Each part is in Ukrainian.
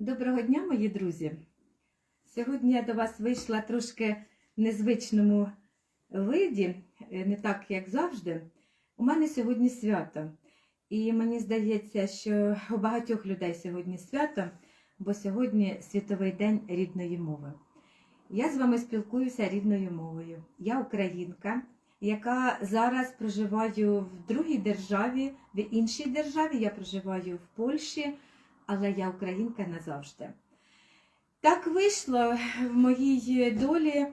Доброго дня, мої друзі! Сьогодні я до вас вийшла трошки в незвичному виді, е, не так, як завжди. У мене сьогодні свято. І мені здається, що у багатьох людей сьогодні свято, бо сьогодні світовий день рідної мови. Я з вами спілкуюся рідною мовою. Я українка, яка зараз проживаю в другій державі, в іншій державі. Я проживаю в Польщі але я українка назавжди. Так вийшло в моїй долі,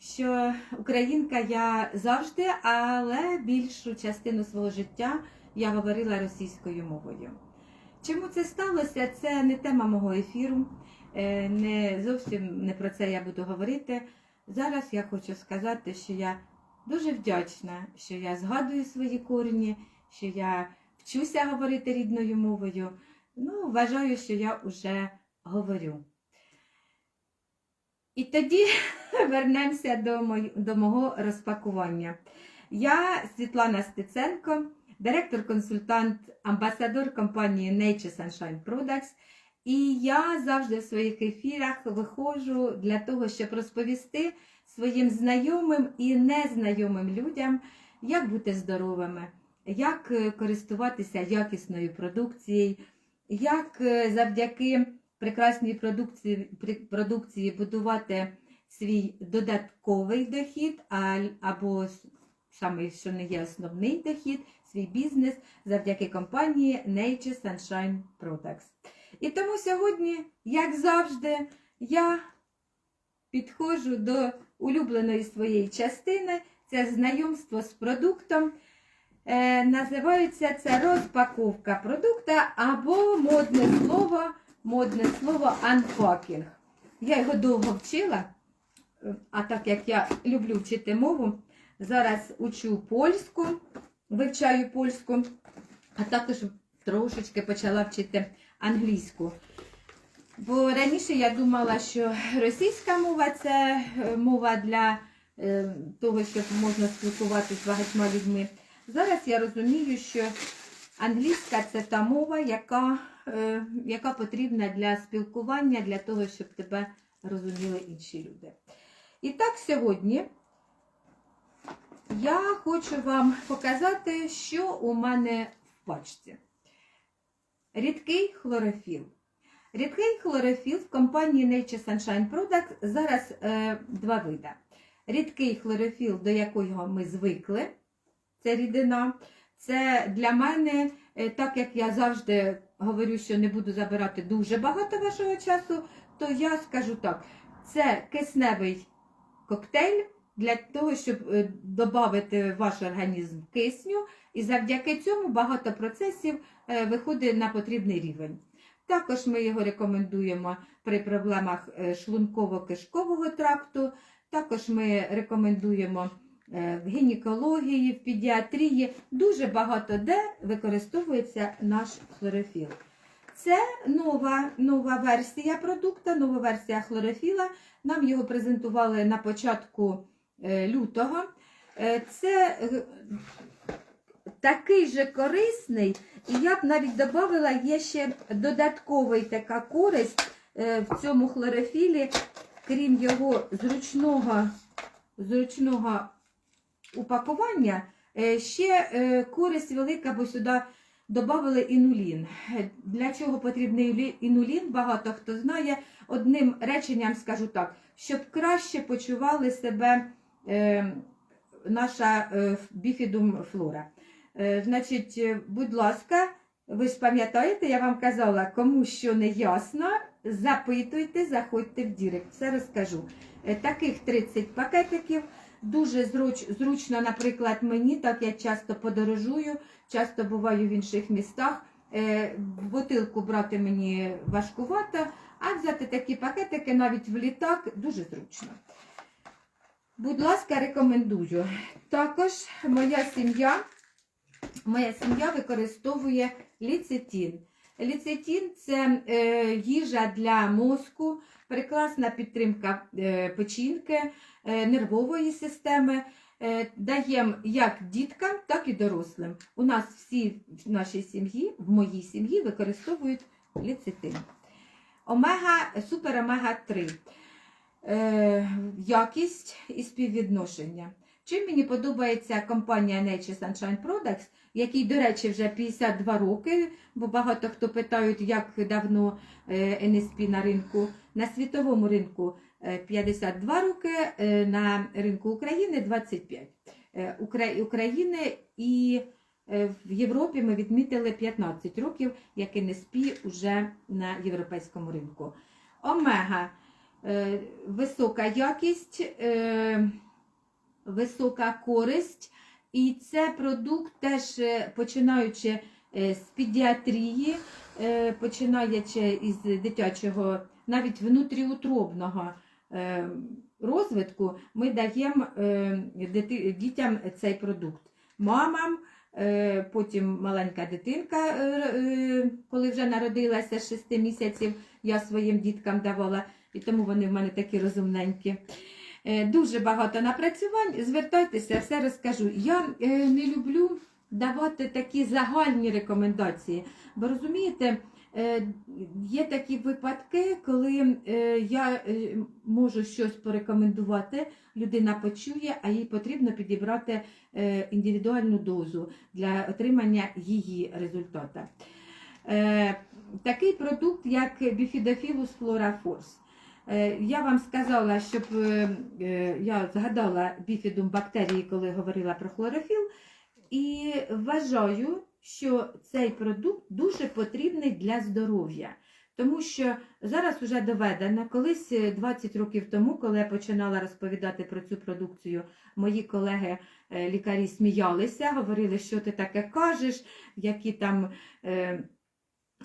що українка я завжди, але більшу частину свого життя я говорила російською мовою. Чому це сталося? Це не тема мого ефіру, е, не зовсім не про це я буду говорити. Зараз я хочу сказати, що я дуже вдячна, що я згадую свої корені, що я вчуся говорити рідною мовою. Ну, вважаю, що я вже говорю. І тоді вернемося до, мой, до мого розпакування. Я Світлана Стеценко, директор-консультант, амбасадор компанії Nature Sunshine Products. І я завжди в своїх ефірах виходжу для того, щоб розповісти своїм знайомим і незнайомим людям, як бути здоровими, як е, користуватися якісною продукцією як е, завдяки прекрасній продукції, продукції будувати свій додатковий дохід, або саме, що не є основний дохід, свій бізнес завдяки компанії Nature Sunshine Products. І тому сьогодні, як завжди, я підходжу до улюбленої своєї частини, це знайомство з продуктом. Е, називається це розпаковка продукта або модне слово, модне слово unpacking. Я його довго вчила, а так як я люблю вчити мову, зараз учу польську, вивчаю польську, а також трошечки почала вчити англійську. Бо раніше я думала, що російська мова це е, мова для е, того, щоб можна спілкуватися з багатьма людьми. Зараз я розумію, що англійська це та мова, яка, е, яка потрібна для спілкування, для того, щоб тебе розуміли інші люди. І так сьогодні я хочу вам показати, що у мене в пачці. Рідкий хлорофіл. Рідкий хлорофіл в компанії Nature Sunshine Products зараз е, два види. Рідкий хлорофіл, до якого ми звикли, це рідина. Це для мене, е, так як я завжди говорю, що не буду забирати дуже багато вашого часу, то я скажу так: це кисневий коктейль для того, щоб додати в ваш організм кисню, і завдяки цьому багато процесів е, виходить на потрібний рівень. Також ми його рекомендуємо при проблемах е, шлунково-кишкового тракту. Також ми рекомендуємо е, в гінекології, в педіатрії, дуже багато де використовується наш хлорофіл. Це нова, нова версія продукту, нова версія хлорофіла. Нам його презентували на початку е, лютого. Е, Це е, такий же корисний, і я б навіть додала, є ще додатковий така користь е, в цьому хлорофілі, крім його зручного, зручного упакування, е, ще е, користь велика, бо сюди додали інулін. Е, Для чого потрібний інулін, багато хто знає. Одним реченням скажу так, щоб краще почували себе наша біфідум флора. Е, Значить, будь ласка, ви ж пам'ятаєте, я вам казала, кому що не ясно, запитуйте, заходьте в Дірект, все розкажу. Е, Таких 30 пакетиків. Дуже зруч, зручно, наприклад, мені, так я часто подорожую, часто буваю в інших містах. Е, Бутилку брати мені важкувато, а взяти такі пакетики навіть в літак дуже зручно. Будь ласка, рекомендую. Також моя сім'я, моя сім'я використовує ліцетин. Ліцетин це е, їжа для мозку, прекрасна підтримка е, печінки, е, нервової системи. Даємо як діткам, так і дорослим. У нас всі в нашій сім'ї, в моїй сім'ї використовують ліцетин. Омега, супер омега 3. Е, якість і співвідношення. Чим мені подобається компанія Nature Sunshine Products, якій, до речі, вже 52 роки, бо багато хто питають, як давно е, NSP на ринку. На світовому ринку е, 52 роки, е, на ринку України 25. Е, України і е, в Європі ми відмітили 15 років, як NSP уже на європейському ринку. Омега е, висока якість, е, висока користь. І це продукт теж е, починаючи е, з педіатрії, е, починаючи із дитячого, навіть внутріутробного розвитку, ми даємо дітям цей продукт. Мамам, потім маленька дитинка, коли вже народилася з 6 місяців, я своїм діткам давала, і тому вони в мене такі розумненькі. Е, Дуже багато напрацювань. Звертайтеся, все розкажу. Я е, не люблю давати такі загальні рекомендації, бо розумієте, е, є такі випадки, коли я можу щось порекомендувати, людина почує, а їй потрібно підібрати індивідуальну дозу для отримання її результату. Е, Такий продукт, як Force. Е, Я вам сказала, щоб е, е, я згадала біфідум бактерії, коли говорила про хлорофіл, і вважаю, що цей продукт дуже потрібний для здоров'я. Тому що зараз вже доведено, колись е, 20 років тому, коли я починала розповідати про цю продукцію, мої колеги е, лікарі сміялися, говорили, що ти таке кажеш, які там е,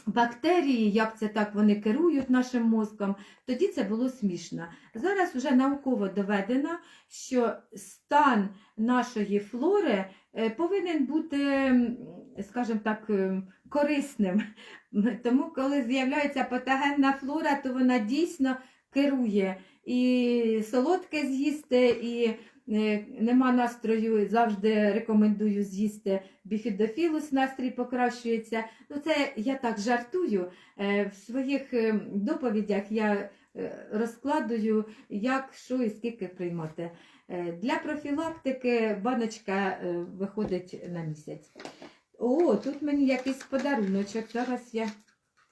бактерії, як це так вони керують нашим мозком. Тоді це було смішно. Зараз вже науково доведено, що стан нашої флори е, повинен бути, скажімо так, ем, корисним. Тому, коли з'являється патогенна флора, то вона дійсно керує і солодке з'їсти, і е, нема настрою, завжди рекомендую з'їсти біфідофілус, настрій покращується. Ну, це я так жартую. Е, В своїх е, доповідях я е, розкладую, як, що і скільки приймати. Е, Для профілактики баночка е, виходить на місяць. О, тут мені якийсь подаруночок. Зараз я.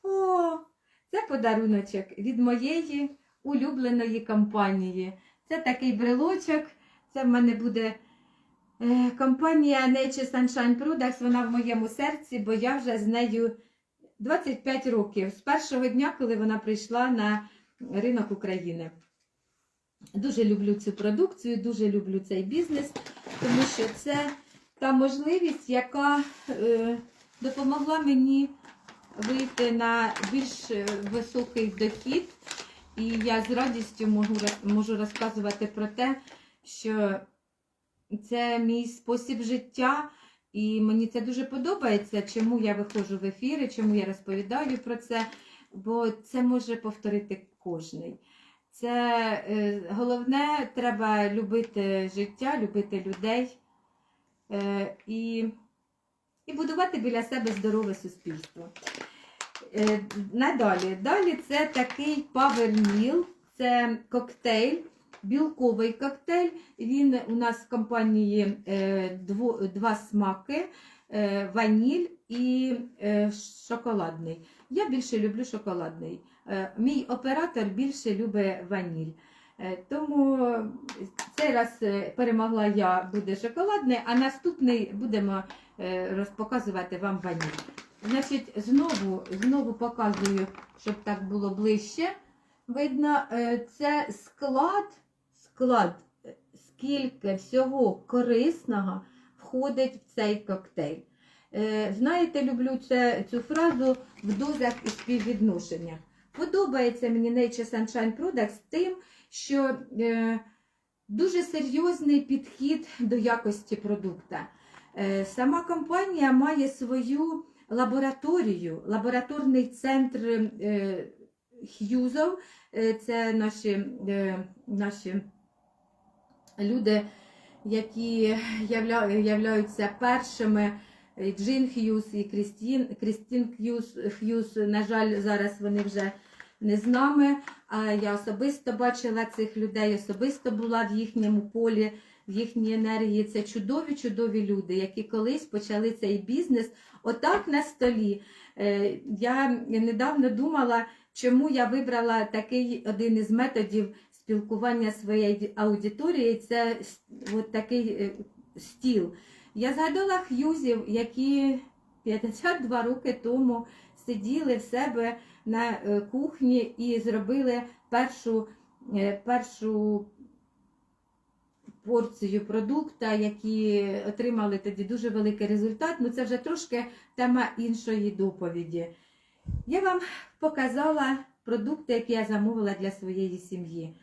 О, це подаруночок від моєї улюбленої компанії. Це такий брелочок. Це в мене буде е, компанія Nature Sunshine Products. Вона в моєму серці, бо я вже з нею 25 років з першого дня, коли вона прийшла на ринок України. Дуже люблю цю продукцію, дуже люблю цей бізнес, тому що це та можливість, яка е, допомогла мені вийти на більш е, високий дохід. І я з радістю можу, можу розказувати про те, що це мій спосіб життя, і мені це дуже подобається, чому я виходжу в ефіри, чому я розповідаю про це, бо це може повторити кожний. Це е, головне, треба любити життя, любити людей е, і, і будувати біля себе здорове суспільство. Е, надалі. Далі це такий Power це коктейль, білковий коктейль. Він у нас в компанії е, два смаки: е, ваніль і е, шоколадний. Я більше люблю шоколадний. Мій оператор більше любить ваніль. Тому цей раз перемогла я, буде шоколадний, а наступний будемо розпоказувати вам ваніль. Значить, знову, знову показую, щоб так було ближче. Видно, це склад, склад, е, скільки всього корисного входить в цей коктейль. Е, Знаєте, люблю це, цю фразу в дозах і співвідношеннях. Подобається мені Nature Sunshine Products тим, що е, дуже серйозний підхід до якості продукта. Е, сама компанія має свою лабораторію, лабораторний центр е, Х'юзов. Е, це наші, е, наші люди, які явля, являються першими. Джин Х'юз і Крістін, Крістін Х'юз, Х'юз, на жаль, зараз вони вже не з нами. А я особисто бачила цих людей, особисто була в їхньому полі, в їхній енергії. Це чудові, чудові люди, які колись почали цей бізнес отак на столі. Е, Я недавно думала, чому я вибрала такий один із методів спілкування своєї аудиторії. Це от такий е, стіл. Я згадала х'юзів, які 52 роки тому сиділи в себе на е, кухні і зробили першу, е, першу порцію продукта, які отримали тоді дуже великий результат. Ну це вже трошки тема іншої доповіді. Я вам показала продукти, які я замовила для своєї сім'ї.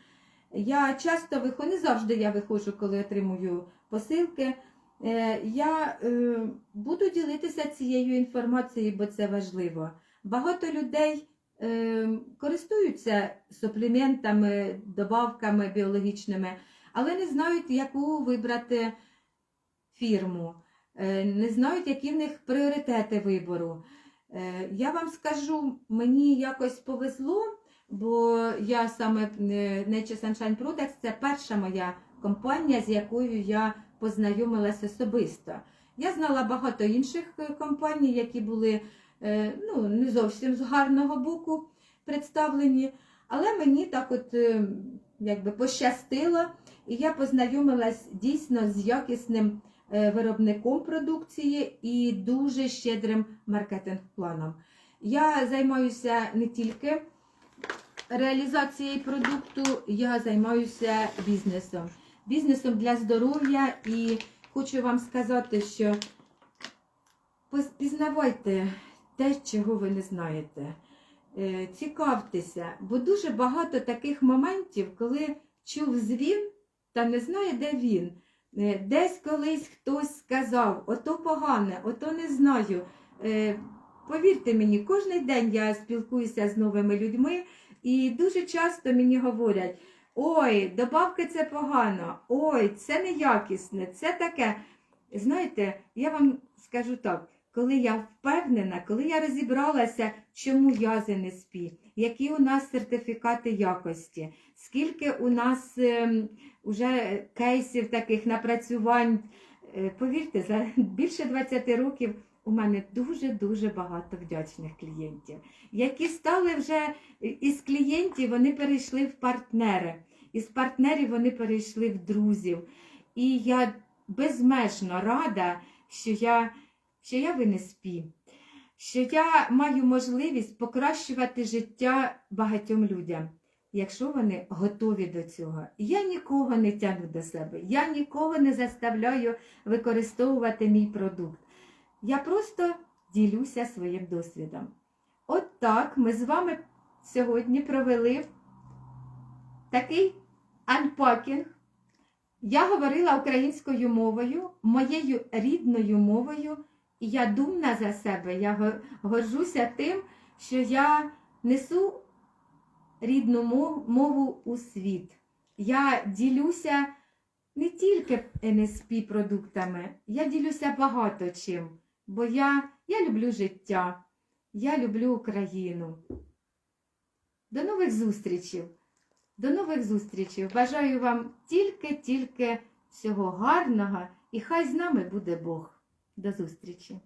Я часто виходжу, не завжди я виходжу, коли отримую посилки. Е, Я е, буду ділитися цією інформацією, бо це важливо. Багато людей е, користуються суплементами, добавками біологічними, але не знають, яку вибрати фірму, не знають, які в них пріоритети вибору. Я вам скажу, мені якось повезло, бо я саме е, Nature Sunshine Products це перша моя компанія, з якою я познайомилася особисто. Я знала багато інших е, компаній, які були е, ну, не зовсім з гарного боку представлені, але мені так от якби пощастило, і я познайомилась дійсно з якісним виробником продукції і дуже щедрим маркетинг-планом. Я займаюся не тільки реалізацією продукту, я займаюся бізнесом. Бізнесом для здоров'я і хочу вам сказати, що пізнавайте те, чого ви не знаєте. Е, Цікавтеся, бо дуже багато таких моментів, коли чув звін та не знає, де він. Е, Десь колись хтось сказав, ото погане, ото не знаю. Е, Повірте мені, кожен день я спілкуюся з новими людьми, і дуже часто мені говорять: ой, добавки це погано, ой, це неякісне, це таке. Знаєте, я вам скажу так, коли я впевнена, коли я розібралася, чому я з НСП, які у нас сертифікати якості, скільки у нас ем, уже кейсів таких напрацювань. Е, Повірте, за більше 20 років у мене дуже-дуже багато вдячних клієнтів, які стали вже із клієнтів, вони перейшли в партнери, із партнерів вони перейшли в друзів. І я безмежно рада, що я, що я в НСП, що я маю можливість покращувати життя багатьом людям якщо вони готові до цього. Я нікого не тягну до себе, я нікого не заставляю використовувати мій продукт. Я просто ділюся своїм досвідом. От так ми з вами сьогодні провели такий анпакінг. Я говорила українською мовою, моєю рідною мовою, і я думна за себе. Я горжуся тим, що я несу рідну мову у світ. Я ділюся не тільки НСП продуктами, я ділюся багато чим, бо я, я люблю життя, я люблю Україну. До нових зустрічей! До нових зустрічей! Бажаю вам тільки-тільки всього гарного і хай з нами буде Бог. До зустрічі!